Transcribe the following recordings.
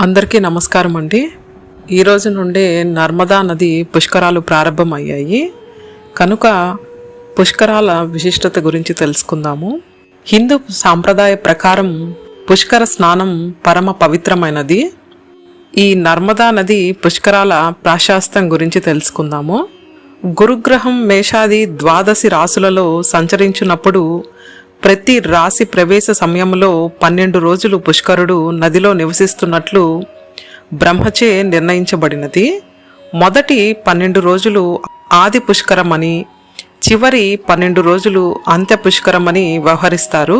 అందరికీ నమస్కారం అండి. ఈరోజు నుండే నర్మదా నది పుష్కరాలు ప్రారంభమయ్యాయి. కనుక పుష్కరాల విశిష్టత గురించి తెలుసుకుందాము. హిందూ సాంప్రదాయ ప్రకారం పుష్కర స్నానం పరమ పవిత్రమైనది. ఈ నర్మదా నది పుష్కరాల ప్రాశాస్తం గురించి తెలుసుకుందాము. గురుగ్రహం మేషాది ద్వాదశి రాసులలో సంచరించినప్పుడు ప్రతి రాశి ప్రవేశ సమయంలో పన్నెండు రోజులు పుష్కరుడు నదిలో నివసిస్తున్నట్లు బ్రహ్మచే నిర్ణయించబడినది. మొదటి పన్నెండు రోజులు ఆది పుష్కరమని చివరి పన్నెండు రోజులు అంత్య పుష్కరమని వ్యవహరిస్తారు.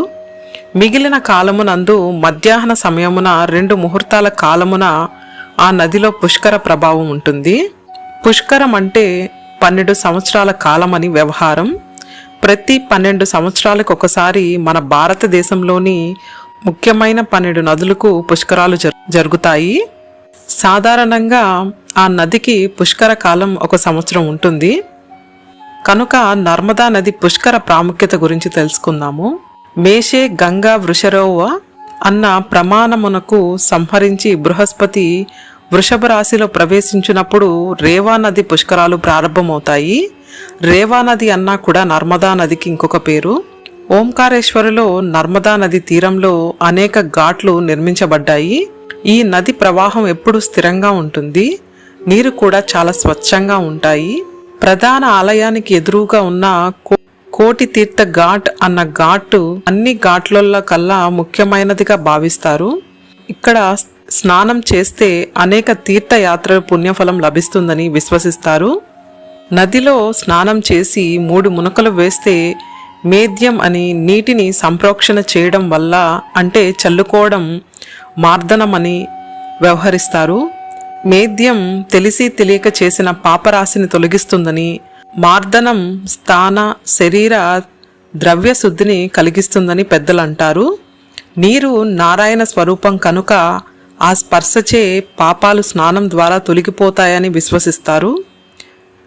మిగిలిన కాలమునందు మధ్యాహ్న సమయమున రెండు ముహూర్తాల కాలమున ఆ నదిలో పుష్కర ప్రభావం ఉంటుంది. పుష్కరం అంటే పన్నెండు సంవత్సరాల కాలమని వ్యవహారం. ప్రతి పన్నెండు సంవత్సరాలకు ఒకసారి మన భారతదేశంలోని ముఖ్యమైన పన్నెండు నదులకు పుష్కరాలు జరుగుతాయి. సాధారణంగా ఆ నదికి పుష్కర కాలం ఒక సంవత్సరం ఉంటుంది. కనుక నర్మదా నది పుష్కర ప్రాముఖ్యత గురించి తెలుసుకుందాము. మేషే గంగా వృషరోవ అన్న ప్రమాణమునకు సంహరించి బృహస్పతి వృషభ రాశిలో ప్రవేశించినప్పుడు రేవా నది పుష్కరాలు ప్రారంభమవుతాయి. రేవా నది అన్నా కూడా నర్మదా నదికి ఇంకొక పేరు. ఓంకారేశ్వరులో నర్మదా నది తీరంలో అనేక ఘాట్లు నిర్మించబడ్డాయి. ఈ నది ప్రవాహం ఎప్పుడూ స్థిరంగా ఉంటుంది. నీరు కూడా చాలా స్వచ్ఛంగా ఉంటాయి. ప్రధాన ఆలయానికి ఎదురుగా ఉన్న కో- కోటి తీర్థ ఘాట్ అన్న ఘాటు అన్ని ఘాట్లలో కల్లా ముఖ్యమైనదిగా భావిస్తారు. ఇక్కడ స్నానం చేస్తే అనేక తీర్థయాత్రల పుణ్యఫలం లభిస్తుందని విశ్వసిస్తారు. నదిలో స్నానం చేసి మూడు మునకలు వేస్తే మేద్యం అని నీటిని సంప్రోక్షణ చేయడం వల్ల అంటే చల్లుకోవడం మార్దనమని వ్యవహరిస్తారు. మేద్యం తెలిసి తెలియక చేసిన పాపరాశిని తొలగిస్తుందని మార్దనం స్థాన శరీర ద్రవ్య శుద్ధిని కలిగిస్తుందని పెద్దలు అంటారు నీరు నారాయణ స్వరూపం కనుక ఆ స్పర్శచే పాపాలు స్నానం ద్వారా తొలగిపోతాయని విశ్వసిస్తారు.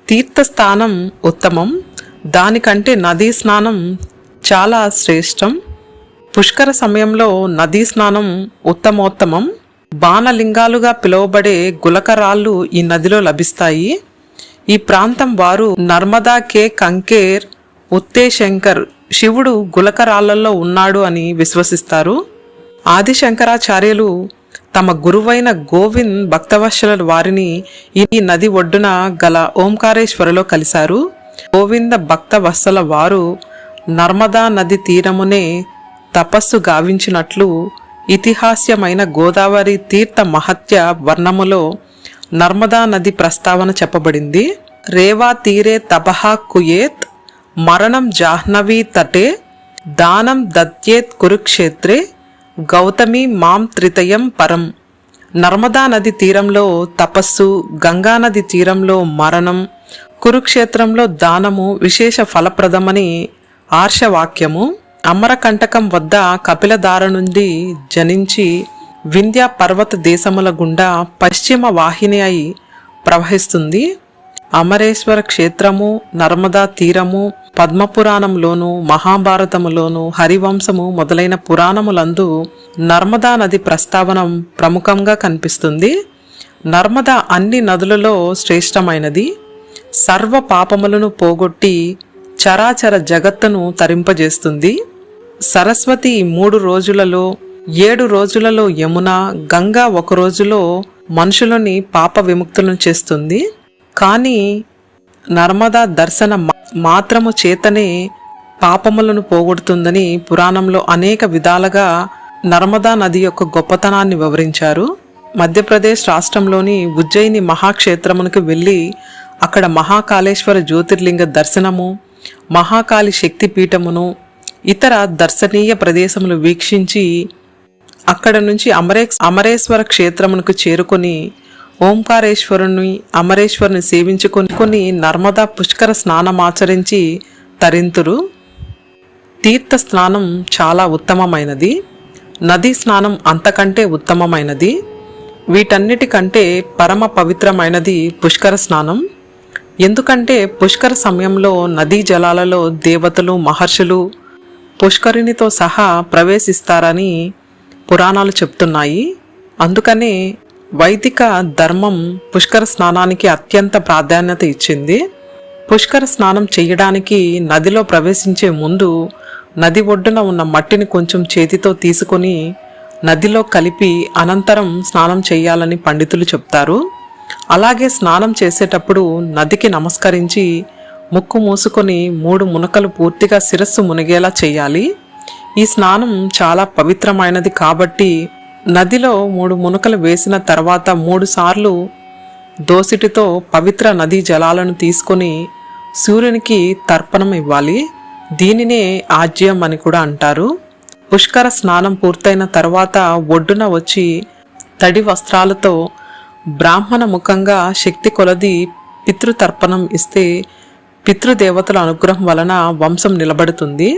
తీర్థస్థానం ఉత్తమం. దానికంటే నదీ స్నానం చాలా శ్రేష్టం. పుష్కర సమయంలో నదీ స్నానం ఉత్తమోత్తమం. బాణలింగాలుగా పిలువబడే గులకరాళ్ళు ఈ నదిలో లభిస్తాయి. ఈ ప్రాంతం వారు నర్మదా కే కంకేర్ ఉత్తేశంకర్ శివుడు గులకరాళ్ళలో ఉన్నాడు అని విశ్వసిస్తారు. ఆదిశంకరాచార్యులు తమ గురువైన గోవింద్ భక్తవశల వారిని ఈ నది ఒడ్డున గల ఓంకారేశ్వరలో కలిశారు. గోవింద భక్తవత్సల వారు నర్మదా నది తీరమునే తపస్సు గావించినట్లు ఇతిహాస్యమైన గోదావరి తీర్థ మహత్య వర్ణములో నర్మదా నది ప్రస్తావన చెప్పబడింది. రేవా తీరే తపహా కుయేత్ మరణం జాహ్నవీ తటే దానం దత్యేత్ కురుక్షేత్రే గౌతమి మాం త్రితయం పరం. నర్మదా నది తీరంలో తపస్సు గంగా నది తీరంలో మరణం కురుక్షేత్రంలో దానము విశేష ఫలప్రదమని ఆర్షవాక్యము అమరకంటకం వద్ద కపిలధార నుండి జనించి వింధ్య పర్వత దేశముల గుండా పశ్చిమ వాహిని అయి ప్రవహిస్తుంది. అమరేశ్వర క్షేత్రము నర్మదా తీరము పద్మపురాణంలోను మహాభారతములోను హరివంశము మొదలైన పురాణములందు నర్మదా నది ప్రస్తావన ప్రముఖంగా కనిపిస్తుంది. నర్మదా అన్ని నదులలో శ్రేష్టమైనది. సర్వ పాపములను పోగొట్టి చరాచర జగత్తును తరింపజేస్తుంది. సరస్వతి మూడు రోజులలో ఏడు రోజులలో యమున గంగా ఒక రోజులో మనుషులని పాప విముక్తులను చేస్తుంది. కానీ నర్మదా దర్శన మాత్రము చేతనే పాపములను పోగొడుతుందని పురాణంలో అనేక విధాలుగా నర్మదా నది యొక్క గొప్పతనాన్ని వివరించారు. మధ్యప్రదేశ్ రాష్ట్రంలోని ఉజ్జయిని మహాక్షేత్రమునకు వెళ్ళి అక్కడ మహాకాళేశ్వర జ్యోతిర్లింగ దర్శనము మహాకాళి శక్తి పీఠమును ఇతర దర్శనీయ ప్రదేశములు వీక్షించి అక్కడ నుంచి అమరే అమరేశ్వర క్షేత్రమునకు చేరుకొని ఓంకారేశ్వరుని అమరేశ్వరుని సేవించుకొని కొన్ని నర్మదా పుష్కర స్నానమాచరించి తరింతురు. తీర్థ స్నానం చాలా ఉత్తమమైనది. నదీ స్నానం అంతకంటే ఉత్తమమైనది. వీటన్నిటికంటే పరమ పవిత్రమైనది పుష్కర స్నానం. ఎందుకంటే పుష్కర సమయంలో నదీ జలాలలో దేవతలు మహర్షులు పుష్కరిణితో సహా ప్రవేశిస్తారని పురాణాలు చెప్తున్నాయి. అందుకనే వైదిక ధర్మం పుష్కర స్నానానికి అత్యంత ప్రాధాన్యత ఇచ్చింది. పుష్కర స్నానం చేయడానికి నదిలో ప్రవేశించే ముందు నది ఒడ్డున ఉన్న మట్టిని కొంచెం చేతితో తీసుకొని నదిలో కలిపి అనంతరం స్నానం చేయాలని పండితులు చెప్తారు. అలాగే స్నానం చేసేటప్పుడు నదికి నమస్కరించి ముక్కు మూసుకొని మూడు మునకలు పూర్తిగా శిరస్సు మునిగేలా చేయాలి. ఈ స్నానం చాలా పవిత్రమైనది కాబట్టి నదిలో మూడు మునకలు వేసిన తర్వాత మూడుసార్లు దోసిటితో పవిత్ర నదీ జలాలను తీసుకొని సూర్యునికి తర్పణం ఇవ్వాలి. దీనినే ఆజ్యం అని కూడా అంటారు. పుష్కర స్నానం పూర్తయిన తర్వాత ఒడ్డున వచ్చి తడి వస్త్రాలతో బ్రాహ్మణ ముఖంగా శక్తి కొలది పితృతర్పణం ఇస్తే పితృదేవతల అనుగ్రహం వలన వంశం నిలబడుతుంది.